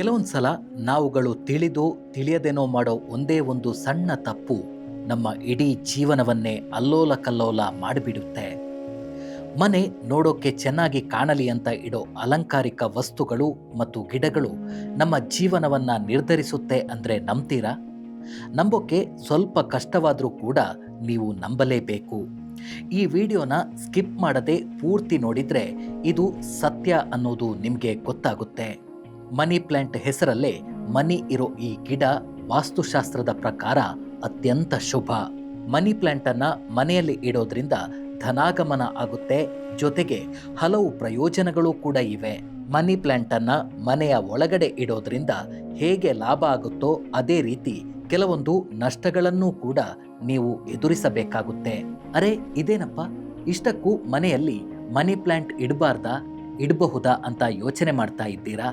ಕೆಲವೊಂದು ಸಲ ನಾವುಗಳು ತಿಳಿದು ತಿಳಿಯದೇನೋ ಮಾಡೋ ಒಂದೇ ಒಂದು ಸಣ್ಣ ತಪ್ಪು ನಮ್ಮ ಇಡೀ ಜೀವನವನ್ನೇ ಅಲ್ಲೋಲ ಕಲ್ಲೋಲ ಮಾಡಿಬಿಡುತ್ತೆ. ಮನೆ ನೋಡೋಕೆ ಚೆನ್ನಾಗಿ ಕಾಣಲಿ ಅಂತ ಇಡೋ ಅಲಂಕಾರಿಕ ವಸ್ತುಗಳು ಮತ್ತು ಗಿಡಗಳು ನಮ್ಮ ಜೀವನವನ್ನು ನಿರ್ಧರಿಸುತ್ತೆ ಅಂದರೆ ನಂಬ್ತೀರಾ? ನಂಬೋಕೆ ಸ್ವಲ್ಪ ಕಷ್ಟವಾದರೂ ಕೂಡ ನೀವು ನಂಬಲೇಬೇಕು. ಈ ವಿಡಿಯೋನ ಸ್ಕಿಪ್ ಮಾಡದೆ ಪೂರ್ತಿ ನೋಡಿದರೆ ಇದು ಸತ್ಯ ಅನ್ನೋದು ನಿಮಗೆ ಗೊತ್ತಾಗುತ್ತೆ. ಮನಿ ಪ್ಲಾಂಟ್ ಹೆಸರಲ್ಲೇ ಮನಿ ಇರೋ ಈ ಗಿಡ ವಾಸ್ತುಶಾಸ್ತ್ರದ ಪ್ರಕಾರ ಅತ್ಯಂತ ಶುಭ. ಮನಿ ಪ್ಲಾಂಟ್ ಅನ್ನ ಮನೆಯಲ್ಲಿ ಇಡೋದ್ರಿಂದ ಧನಾಗಮನ ಆಗುತ್ತೆ, ಜೊತೆಗೆ ಹಲವು ಪ್ರಯೋಜನಗಳು ಕೂಡ ಇವೆ. ಮನಿ ಪ್ಲಾಂಟ್ ಅನ್ನ ಮನೆಯ ಒಳಗಡೆ ಇಡೋದ್ರಿಂದ ಹೇಗೆ ಲಾಭ ಆಗುತ್ತೋ ಅದೇ ರೀತಿ ಕೆಲವೊಂದು ನಷ್ಟಗಳನ್ನೂ ಕೂಡ ನೀವು ಎದುರಿಸಬೇಕಾಗುತ್ತೆ. ಅರೆ, ಇದೇನಪ್ಪ? ಇಷ್ಟಕ್ಕೂ ಮನೆಯಲ್ಲಿ ಮನಿ ಪ್ಲಾಂಟ್ ಇಡಬಾರ್ದಾ, ಇಡಬಹುದಾ ಅಂತ ಯೋಚನೆ ಮಾಡ್ತಾ ಇದ್ದೀರಾ?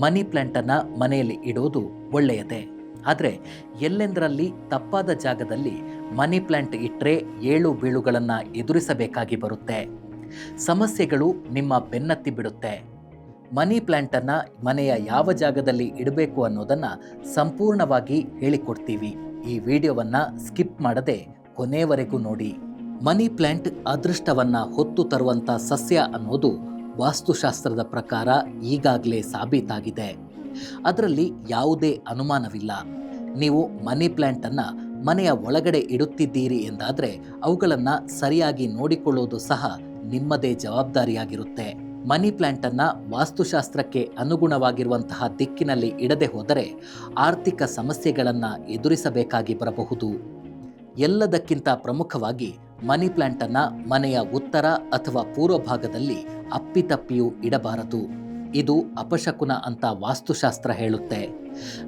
ಮನಿ ಪ್ಲ್ಯಾಂಟನ್ನು ಮನೆಯಲ್ಲಿ ಇಡೋದು ಒಳ್ಳೆಯದೇ. ಆದರೆ ಎಲ್ಲೆಂದರಲ್ಲಿ ತಪ್ಪಾದ ಜಾಗದಲ್ಲಿ ಮನಿ ಪ್ಲಾಂಟ್ ಇಟ್ಟರೆ ಏಳು ಬೀಳುಗಳನ್ನು ಎದುರಿಸಬೇಕಾಗಿ ಬರುತ್ತೆ. ಸಮಸ್ಯೆಗಳು ನಿಮ್ಮ ಬೆನ್ನತ್ತಿ ಬಿಡುತ್ತೆ. ಮನಿ ಪ್ಲ್ಯಾಂಟನ್ನು ಮನೆಯ ಯಾವ ಜಾಗದಲ್ಲಿ ಇಡಬೇಕು ಅನ್ನೋದನ್ನು ಸಂಪೂರ್ಣವಾಗಿ ಹೇಳಿಕೊಡ್ತೀವಿ. ಈ ವಿಡಿಯೋವನ್ನು ಸ್ಕಿಪ್ ಮಾಡದೆ ಕೊನೆಯವರೆಗೂ ನೋಡಿ. ಮನಿ ಪ್ಲಾಂಟ್ ಅದೃಷ್ಟವನ್ನು ಹೊತ್ತು ತರುವಂಥ ಸಸ್ಯ ಅನ್ನೋದು ವಾಸ್ತುಶಾಸ್ತ್ರದ ಪ್ರಕಾರ ಈಗಾಗಲೇ ಸಾಬೀತಾಗಿದೆ. ಅದರಲ್ಲಿ ಯಾವುದೇ ಅನುಮಾನವಿಲ್ಲ. ನೀವು ಮನಿ ಪ್ಲ್ಯಾಂಟನ್ನು ಮನೆಯ ಒಳಗಡೆ ಇಡುತ್ತಿದ್ದೀರಿ ಎಂದಾದರೆ ಅವುಗಳನ್ನು ಸರಿಯಾಗಿ ನೋಡಿಕೊಳ್ಳುವುದು ಸಹ ನಿಮ್ಮದೇ ಜವಾಬ್ದಾರಿಯಾಗಿರುತ್ತೆ. ಮನಿ ಪ್ಲ್ಯಾಂಟನ್ನು ವಾಸ್ತುಶಾಸ್ತ್ರಕ್ಕೆ ಅನುಗುಣವಾಗಿರುವಂತಹ ದಿಕ್ಕಿನಲ್ಲಿ ಇಡದೆ ಹೋದರೆ ಆರ್ಥಿಕ ಸಮಸ್ಯೆಗಳನ್ನು ಎದುರಿಸಬೇಕಾಗಿ ಬರಬಹುದು. ಎಲ್ಲದಕ್ಕಿಂತ ಪ್ರಮುಖವಾಗಿ ಮನಿ ಪ್ಲಾಂಟನ್ನು ಮನೆಯ ಉತ್ತರ ಅಥವಾ ಪೂರ್ವ ಭಾಗದಲ್ಲಿ ಅಪ್ಪಿತಪ್ಪಿಯೂ ಇಡಬಾರದು. ಇದು ಅಪಶಕುನ ಅಂತ ವಾಸ್ತುಶಾಸ್ತ್ರ ಹೇಳುತ್ತೆ.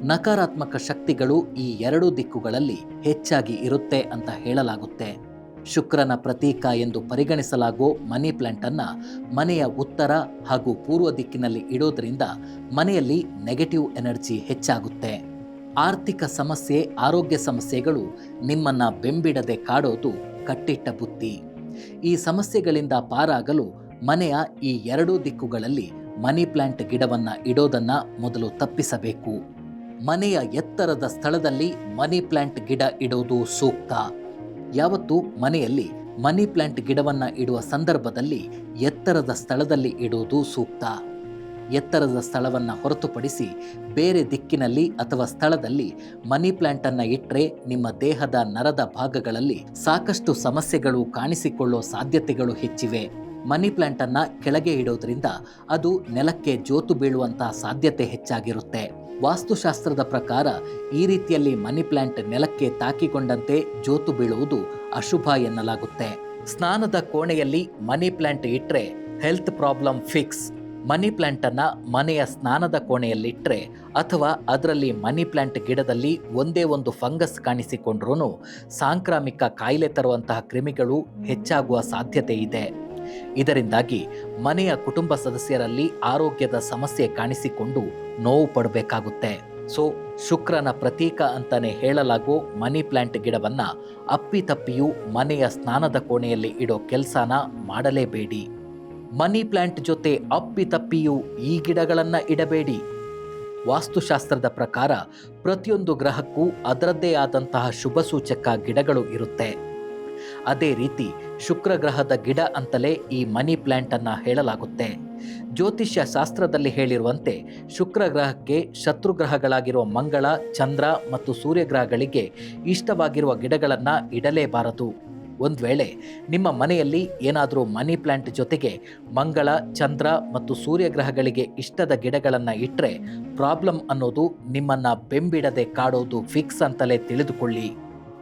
ನಕಾರಾತ್ಮಕ ಶಕ್ತಿಗಳು ಈ ಎರಡೂ ದಿಕ್ಕುಗಳಲ್ಲಿ ಹೆಚ್ಚಾಗಿ ಇರುತ್ತೆ ಅಂತ ಹೇಳಲಾಗುತ್ತೆ. ಶುಕ್ರನ ಪ್ರತೀಕ ಎಂದು ಪರಿಗಣಿಸಲಾಗೋ ಮನಿ ಪ್ಲಾಂಟನ್ನು ಮನೆಯ ಉತ್ತರ ಹಾಗೂ ಪೂರ್ವ ದಿಕ್ಕಿನಲ್ಲಿ ಇಡೋದ್ರಿಂದ ಮನೆಯಲ್ಲಿ ನೆಗೆಟಿವ್ ಎನರ್ಜಿ ಹೆಚ್ಚಾಗುತ್ತೆ. ಆರ್ಥಿಕ ಸಮಸ್ಯೆ, ಆರೋಗ್ಯ ಸಮಸ್ಯೆಗಳು ನಿಮ್ಮನ್ನ ಬೆಂಬಿಡದೆ ಕಾಡೋದು ಕಟ್ಟಿಟ್ಟ ಬುತ್ತಿ ಈ ಸಮಸ್ಯೆಗಳಿಂದ ಪಾರಾಗಲು ಮನೆಯ ಈ ಎರಡೂ ದಿಕ್ಕುಗಳಲ್ಲಿ ಮನಿ ಪ್ಲಾಂಟ್ ಗಿಡವನ್ನು ಇಡೋದನ್ನು ಮೊದಲು ತಪ್ಪಿಸಬೇಕು. ಮನೆಯ ಎತ್ತರದ ಸ್ಥಳದಲ್ಲಿ ಮನಿ ಪ್ಲಾಂಟ್ ಗಿಡ ಇಡೋದು ಸೂಕ್ತ. ಯಾವತ್ತು ಮನೆಯಲ್ಲಿ ಮನಿ ಪ್ಲಾಂಟ್ ಗಿಡವನ್ನು ಇಡುವ ಸಂದರ್ಭದಲ್ಲಿ ಎತ್ತರದ ಸ್ಥಳದಲ್ಲಿ ಇಡೋದು ಸೂಕ್ತ. ಎತ್ತರದ ಸ್ಥಳವನ್ನು ಹೊರತುಪಡಿಸಿ ಬೇರೆ ದಿಕ್ಕಿನಲ್ಲಿ ಅಥವಾ ಸ್ಥಳದಲ್ಲಿ ಮನಿ ಪ್ಲಾಂಟನ್ನು ಇಟ್ಟರೆ ನಿಮ್ಮ ದೇಹದ ನರದ ಭಾಗಗಳಲ್ಲಿ ಸಾಕಷ್ಟು ಸಮಸ್ಯೆಗಳು ಕಾಣಿಸಿಕೊಳ್ಳೋ ಸಾಧ್ಯತೆಗಳು ಹೆಚ್ಚಿವೆ. ಮನಿ ಪ್ಲಾಂಟನ್ನು ಕೆಳಗೆ ಇಡೋದ್ರಿಂದ ಅದು ನೆಲಕ್ಕೆ ಜೋತು ಬೀಳುವಂತಹ ಸಾಧ್ಯತೆ ಹೆಚ್ಚಾಗಿರುತ್ತೆ. ವಾಸ್ತುಶಾಸ್ತ್ರದ ಪ್ರಕಾರ ಈ ರೀತಿಯಲ್ಲಿ ಮನಿ ಪ್ಲಾಂಟ್ ನೆಲಕ್ಕೆ ತಾಕಿಕೊಂಡಂತೆ ಜೋತು ಬೀಳುವುದು ಅಶುಭ ಎನ್ನಲಾಗುತ್ತೆ. ಸ್ನಾನದ ಕೋಣೆಯಲ್ಲಿ ಮನಿ ಪ್ಲಾಂಟ್ ಇಟ್ಟರೆ ಹೆಲ್ತ್ ಪ್ರಾಬ್ಲಮ್ ಫಿಕ್ಸ್. ಮನಿ ಪ್ಲ್ಯಾಂಟನ್ನು ಮನೆಯ ಸ್ನಾನದ ಕೋಣೆಯಲ್ಲಿಟ್ಟರೆ ಅಥವಾ ಅದರಲ್ಲಿ ಮನಿ ಪ್ಲಾಂಟ್ ಗಿಡದಲ್ಲಿ ಒಂದೇ ಒಂದು ಫಂಗಸ್ ಕಾಣಿಸಿಕೊಂಡ್ರೂ ಸಾಂಕ್ರಾಮಿಕ ಕಾಯಿಲೆ ತರುವಂತಹ ಕ್ರಿಮಿಗಳು ಹೆಚ್ಚಾಗುವ ಸಾಧ್ಯತೆ ಇದೆ. ಇದರಿಂದಾಗಿ ಮನೆಯ ಕುಟುಂಬ ಸದಸ್ಯರಲ್ಲಿ ಆರೋಗ್ಯದ ಸಮಸ್ಯೆ ಕಾಣಿಸಿಕೊಂಡು ನೋವು ಪಡಬೇಕಾಗುತ್ತೆ. ಸೊ, ಶುಕ್ರನ ಪ್ರತೀಕ ಅಂತಾನೆ ಹೇಳಲಾಗೋ ಮನಿ ಪ್ಲಾಂಟ್ ಗಿಡವನ್ನು ಅಪ್ಪಿತಪ್ಪಿಯೂ ಮನೆಯ ಸ್ನಾನದ ಕೋಣೆಯಲ್ಲಿ ಇಡೋ ಕೆಲಸನ ಮಾಡಲೇಬೇಡಿ. ಮನಿ ಪ್ಲಾಂಟ್ ಜೊತೆ ಅಪ್ಪಿತಪ್ಪಿಯೂ ಈ ಗಿಡಗಳನ್ನು ಇಡಬೇಡಿ. ವಾಸ್ತುಶಾಸ್ತ್ರದ ಪ್ರಕಾರ ಪ್ರತಿಯೊಂದು ಗ್ರಹಕ್ಕೂ ಅದರದ್ದೇ ಆದಂತಹ ಶುಭ ಸೂಚಕ ಗಿಡಗಳು ಇರುತ್ತೆ. ಅದೇ ರೀತಿ ಶುಕ್ರ ಗ್ರಹದ ಗಿಡ ಅಂತಲೇ ಈ ಮನಿ ಪ್ಲಾಂಟ್ ಅನ್ನ ಹೇಳಲಾಗುತ್ತೆ. ಜ್ಯೋತಿಷ್ಯ ಶಾಸ್ತ್ರದಲ್ಲಿ ಹೇಳಿರುವಂತೆ ಶುಕ್ರ ಗ್ರಹಕ್ಕೆ ಶತ್ರು ಗ್ರಹಗಳಾಗಿರುವ ಮಂಗಳ, ಚಂದ್ರ ಮತ್ತು ಸೂರ್ಯಗ್ರಹಗಳಿಗೆ ಇಷ್ಟವಾಗಿರುವ ಗಿಡಗಳನ್ನು ಇಡಲೇಬಾರದು. ಒಂದು ವೇಳೆ ನಿಮ್ಮ ಮನೆಯಲ್ಲಿ ಏನಾದರೂ ಮನಿ ಪ್ಲ್ಯಾಂಟ್ ಜೊತೆಗೆ ಮಂಗಳ, ಚಂದ್ರ ಮತ್ತು ಸೂರ್ಯಗ್ರಹಗಳಿಗೆ ಇಷ್ಟದ ಗಿಡಗಳನ್ನು ಇಟ್ಟರೆ ಪ್ರಾಬ್ಲಮ್ ಅನ್ನೋದು ನಿಮ್ಮನ್ನು ಬೆಂಬಿಡದೆ ಕಾಡೋದು ಫಿಕ್ಸ್ ಅಂತಲೇ ತಿಳಿದುಕೊಳ್ಳಿ.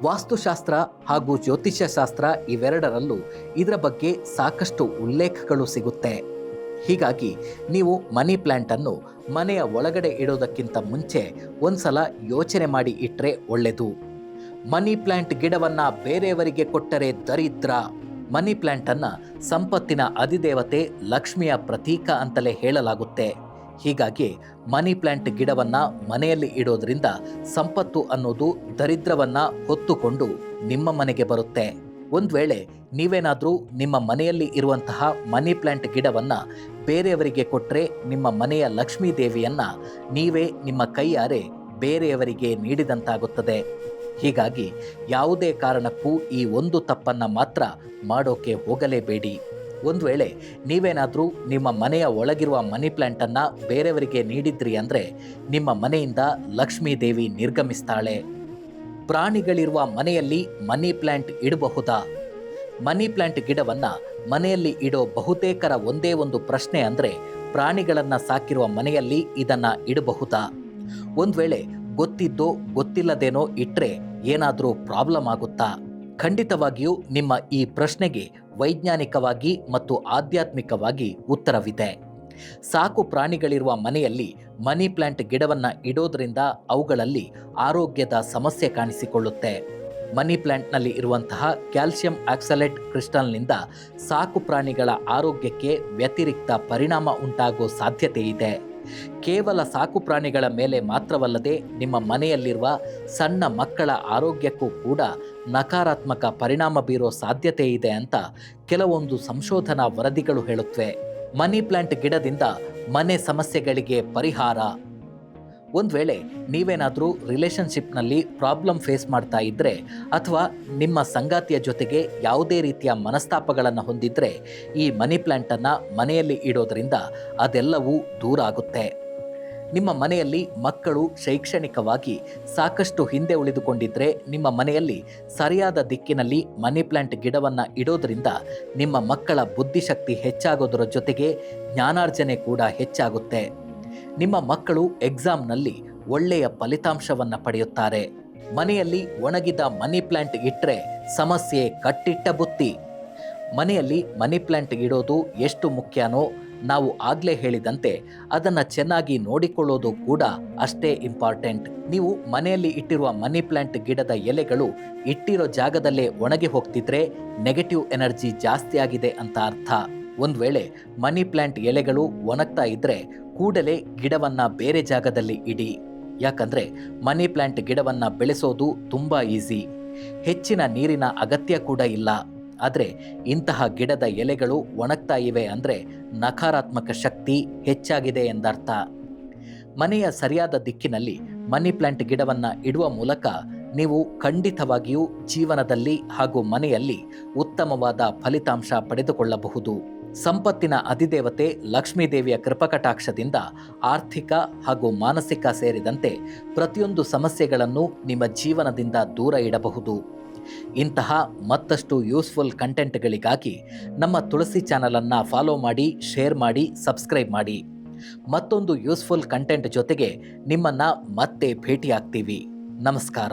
ವಾಸ್ತುಶಾಸ್ತ್ರ ಹಾಗೂ ಜ್ಯೋತಿಷ್ಯಶಾಸ್ತ್ರ ಇವೆರಡರಲ್ಲೂ ಇದರ ಬಗ್ಗೆ ಸಾಕಷ್ಟು ಉಲ್ಲೇಖಗಳು ಸಿಗುತ್ತೆ. ಹೀಗಾಗಿ ನೀವು ಮನಿ ಪ್ಲ್ಯಾಂಟನ್ನು ಮನೆಯ ಒಳಗಡೆ ಇಡೋದಕ್ಕಿಂತ ಮುಂಚೆ ಒಂದ್ಸಲ ಯೋಚನೆ ಮಾಡಿ ಇಟ್ಟರೆ ಒಳ್ಳೆಯದು ಮನಿ ಪ್ಲಾಂಟ್ ಗಿಡವನ್ನ ಬೇರೆಯವರಿಗೆ ಕೊಟ್ಟರೆ ದರಿದ್ರ. ಮನಿ ಪ್ಲ್ಯಾಂಟನ್ನು ಸಂಪತ್ತಿನ ಅಧಿದೇವತೆ ಲಕ್ಷ್ಮಿಯ ಪ್ರತೀಕ ಅಂತಲೇ ಹೇಳಲಾಗುತ್ತೆ. ಹೀಗಾಗಿ ಮನಿ ಪ್ಲಾಂಟ್ ಗಿಡವನ್ನ ಮನೆಯಲ್ಲಿ ಇಡೋದ್ರಿಂದ ಸಂಪತ್ತು ಅನ್ನೋದು ದರಿದ್ರವನ್ನ ಹೊತ್ತುಕೊಂಡು ನಿಮ್ಮ ಮನೆಗೆ ಬರುತ್ತೆ. ಒಂದು ವೇಳೆ ನೀವೇನಾದರೂ ನಿಮ್ಮ ಮನೆಯಲ್ಲಿ ಇರುವಂತಹ ಮನಿ ಪ್ಲಾಂಟ್ ಗಿಡವನ್ನ ಬೇರೆಯವರಿಗೆ ಕೊಟ್ಟರೆ ನಿಮ್ಮ ಮನೆಯ ಲಕ್ಷ್ಮೀ ದೇವಿಯನ್ನ ನೀವೇ ನಿಮ್ಮ ಕೈಯಾರೆ ಬೇರೆಯವರಿಗೆ ನೀಡಿದಂತಾಗುತ್ತದೆ. ಹೀಗಾಗಿ ಯಾವುದೇ ಕಾರಣಕ್ಕೂ ಈ ಒಂದು ತಪ್ಪನ್ನು ಮಾತ್ರ ಮಾಡೋಕೆ ಹೋಗಲೇಬೇಡಿ. ಒಂದು ವೇಳೆ ನೀವೇನಾದರೂ ನಿಮ್ಮ ಮನೆಯ ಒಳಗಿರುವ ಮನಿ ಪ್ಲ್ಯಾಂಟನ್ನು ಬೇರೆಯವರಿಗೆ ನೀಡಿದ್ರಿ ಅಂದರೆ ನಿಮ್ಮ ಮನೆಯಿಂದ ಲಕ್ಷ್ಮೀ ದೇವಿ ನಿರ್ಗಮಿಸ್ತಾಳೆ. ಪ್ರಾಣಿಗಳಿರುವ ಮನೆಯಲ್ಲಿ ಮನಿ ಪ್ಲ್ಯಾಂಟ್ ಇಡಬಹುದಾ? ಮನಿ ಪ್ಲ್ಯಾಂಟ್ ಗಿಡವನ್ನು ಮನೆಯಲ್ಲಿ ಇಡೋ ಬಹುತೇಕರ ಒಂದೇ ಒಂದು ಪ್ರಶ್ನೆ ಅಂದರೆ ಪ್ರಾಣಿಗಳನ್ನು ಸಾಕಿರುವ ಮನೆಯಲ್ಲಿ ಇದನ್ನು ಇಡಬಹುದಾ? ಒಂದು ವೇಳೆ ಗೊತ್ತಿದ್ದೋ ಗೊತ್ತಿಲ್ಲದೇನೋ ಇಟ್ಟರೆ ಏನಾದರೂ ಪ್ರಾಬ್ಲಮ್ ಆಗುತ್ತಾ? ಖಂಡಿತವಾಗಿಯೂ ನಿಮ್ಮ ಈ ಪ್ರಶ್ನೆಗೆ ವೈಜ್ಞಾನಿಕವಾಗಿ ಮತ್ತು ಆಧ್ಯಾತ್ಮಿಕವಾಗಿ ಉತ್ತರವಿದೆ. ಸಾಕು ಪ್ರಾಣಿಗಳಿರುವ ಮನೆಯಲ್ಲಿ ಮನಿ ಪ್ಲ್ಯಾಂಟ್ ಗಿಡವನ್ನು ಇಡೋದ್ರಿಂದ ಅವುಗಳಲ್ಲಿ ಆರೋಗ್ಯದ ಸಮಸ್ಯೆ ಕಾಣಿಸಿಕೊಳ್ಳುತ್ತೆ. ಮನಿ ಪ್ಲ್ಯಾಂಟ್ನಲ್ಲಿ ಇರುವಂತಹ ಕ್ಯಾಲ್ಸಿಯಂ ಆಕ್ಸಲೇಟ್ ಕ್ರಿಸ್ಟಲ್ನಿಂದ ಸಾಕು ಪ್ರಾಣಿಗಳ ಆರೋಗ್ಯಕ್ಕೆ ವ್ಯತಿರಿಕ್ತ ಪರಿಣಾಮ ಉಂಟಾಗೋ ಸಾಧ್ಯತೆ ಇದೆ ಕೇವಲ ಸಾಕು ಪ್ರಾಣಿಗಳ ಮೇಲೆ ಮಾತ್ರವಲ್ಲದೆ ನಿಮ್ಮ ಮನೆಯಲ್ಲಿರುವ ಸಣ್ಣ ಮಕ್ಕಳ ಆರೋಗ್ಯಕ್ಕೂ ಕೂಡ ನಕಾರಾತ್ಮಕ ಪರಿಣಾಮ ಬೀರೋ ಸಾಧ್ಯತೆ ಇದೆ ಅಂತ ಕೆಲವೊಂದು ಸಂಶೋಧನಾ ವರದಿಗಳು ಹೇಳುತ್ತವೆ. ಮನಿ ಪ್ಲಾಂಟ್ ಗಿಡದಿಂದ ಮನೆ ಸಮಸ್ಯೆಗಳಿಗೆ ಪರಿಹಾರ ಒಂದು ವೇಳೆ ನೀವೇನಾದರೂ ರಿಲೇಷನ್ಶಿಪ್ನಲ್ಲಿ ಪ್ರಾಬ್ಲಮ್ ಫೇಸ್ ಮಾಡ್ತಾ ಇದ್ದರೆ ಅಥವಾ ನಿಮ್ಮ ಸಂಗಾತಿಯ ಜೊತೆಗೆ ಯಾವುದೇ ರೀತಿಯ ಮನಸ್ತಾಪಗಳನ್ನು ಹೊಂದಿದ್ರೆ ಈ ಮನಿ ಪ್ಲ್ಯಾಂಟನ್ನು ಮನೆಯಲ್ಲಿ ಇಡೋದರಿಂದ ಅದೆಲ್ಲವೂ ದೂರ ಆಗುತ್ತೆ. ನಿಮ್ಮ ಮನೆಯಲ್ಲಿ ಮಕ್ಕಳು ಶೈಕ್ಷಣಿಕವಾಗಿ ಸಾಕಷ್ಟು ಹಿಂದೆ ಉಳಿದುಕೊಂಡಿದ್ರೆ ನಿಮ್ಮ ಮನೆಯಲ್ಲಿ ಸರಿಯಾದ ದಿಕ್ಕಿನಲ್ಲಿ ಮನಿ ಪ್ಲ್ಯಾಂಟ್ ಗಿಡವನ್ನು ಇಡೋದರಿಂದ ನಿಮ್ಮ ಮಕ್ಕಳ ಬುದ್ಧಿಶಕ್ತಿ ಹೆಚ್ಚಾಗೋದರ ಜೊತೆಗೆ ಜ್ಞಾನಾರ್ಜನೆ ಕೂಡ ಹೆಚ್ಚಾಗುತ್ತೆ. ನಿಮ್ಮ ಮಕ್ಕಳು ಎಕ್ಸಾಮ್ನಲ್ಲಿ ಒಳ್ಳೆಯ ಫಲಿತಾಂಶವನ್ನು ಪಡೆಯುತ್ತಾರೆ. ಮನೆಯಲ್ಲಿ ಒಣಗಿದ ಮನಿ ಪ್ಲ್ಯಾಂಟ್ ಇಟ್ಟರೆ ಸಮಸ್ಯೆ ಕಟ್ಟಿಟ್ಟ ಬುತ್ತಿ. ಮನೆಯಲ್ಲಿ ಮನಿ ಪ್ಲ್ಯಾಂಟ್ ಇಡೋದು ಎಷ್ಟು ಮುಖ್ಯನೋ ನಾವು ಆಗಲೇ ಹೇಳಿದಂತೆ ಅದನ್ನು ಚೆನ್ನಾಗಿ ನೋಡಿಕೊಳ್ಳೋದು ಕೂಡ ಅಷ್ಟೇ ಇಂಪಾರ್ಟೆಂಟ್. ನೀವು ಮನೆಯಲ್ಲಿ ಇಟ್ಟಿರುವ ಮನಿ ಪ್ಲ್ಯಾಂಟ್ ಗಿಡದ ಎಲೆಗಳು ಇಟ್ಟಿರೋ ಜಾಗದಲ್ಲೇ ಒಣಗಿ ಹೋಗ್ತಿದ್ರೆ ನೆಗೆಟಿವ್ ಎನರ್ಜಿ ಜಾಸ್ತಿ ಆಗಿದೆ ಅಂತ ಅರ್ಥ. ಒಂದು ವೇಳೆ ಮನಿ ಪ್ಲ್ಯಾಂಟ್ ಎಲೆಗಳು ಒಣಗ್ತಾ ಇದ್ರೆ ಕೂಡಲೇ ಗಿಡವನ್ನ ಬೇರೆ ಜಾಗದಲ್ಲಿ ಇಡಿ. ಯಾಕಂದ್ರೆ ಮನಿ ಪ್ಲ್ಯಾಂಟ್ ಗಿಡವನ್ನ ಬೆಳೆಸೋದು ತುಂಬಾ ಈಸಿ. ಹೆಚ್ಚಿನ ನೀರಿನ ಅಗತ್ಯ ಕೂಡ ಇಲ್ಲ. ಆದರೆ ಇಂತಹ ಗಿಡದ ಎಲೆಗಳು ಒಣಗ್ತಾ ಇವೆ ಅಂದರೆ ನಕಾರಾತ್ಮಕ ಶಕ್ತಿ ಹೆಚ್ಚಾಗಿದೆ ಎಂದರ್ಥ. ಮನೆಯ ಸರಿಯಾದ ದಿಕ್ಕಿನಲ್ಲಿ ಮನಿ ಪ್ಲ್ಯಾಂಟ್ ಗಿಡವನ್ನು ಇಡುವ ಮೂಲಕ ನೀವು ಖಂಡಿತವಾಗಿಯೂ ಜೀವನದಲ್ಲಿ ಹಾಗೂ ಮನೆಯಲ್ಲಿ ಉತ್ತಮವಾದ ಫಲಿತಾಂಶ ಪಡೆದುಕೊಳ್ಳಬಹುದು. ಸಂಪತ್ತಿನ ಅಧಿದೇವತೆ ಲಕ್ಷ್ಮೀದೇವಿಯ ಕೃಪಕಟಾಕ್ಷದಿಂದ ಆರ್ಥಿಕ ಹಾಗೂ ಮಾನಸಿಕ ಸೇರಿದಂತೆ ಪ್ರತಿಯೊಂದು ಸಮಸ್ಯೆಗಳನ್ನು ನಿಮ್ಮ ಜೀವನದಿಂದ ದೂರ ಇಡಬಹುದು. ಇಂತಹ ಮತ್ತಷ್ಟು ಯೂಸ್ಫುಲ್ ಕಂಟೆಂಟ್ಗಳಿಗಾಗಿ ನಮ್ಮ ತುಳಸಿ ಚಾನಲನ್ನು ಫಾಲೋ ಮಾಡಿ, ಶೇರ್ ಮಾಡಿ, ಸಬ್ಸ್ಕ್ರೈಬ್ ಮಾಡಿ. ಮತ್ತೊಂದು ಯೂಸ್ಫುಲ್ ಕಂಟೆಂಟ್ ಜೊತೆಗೆ ನಿಮ್ಮನ್ನು ಮತ್ತೆ ಭೇಟಿಯಾಗ್ತೀವಿ. ನಮಸ್ಕಾರ.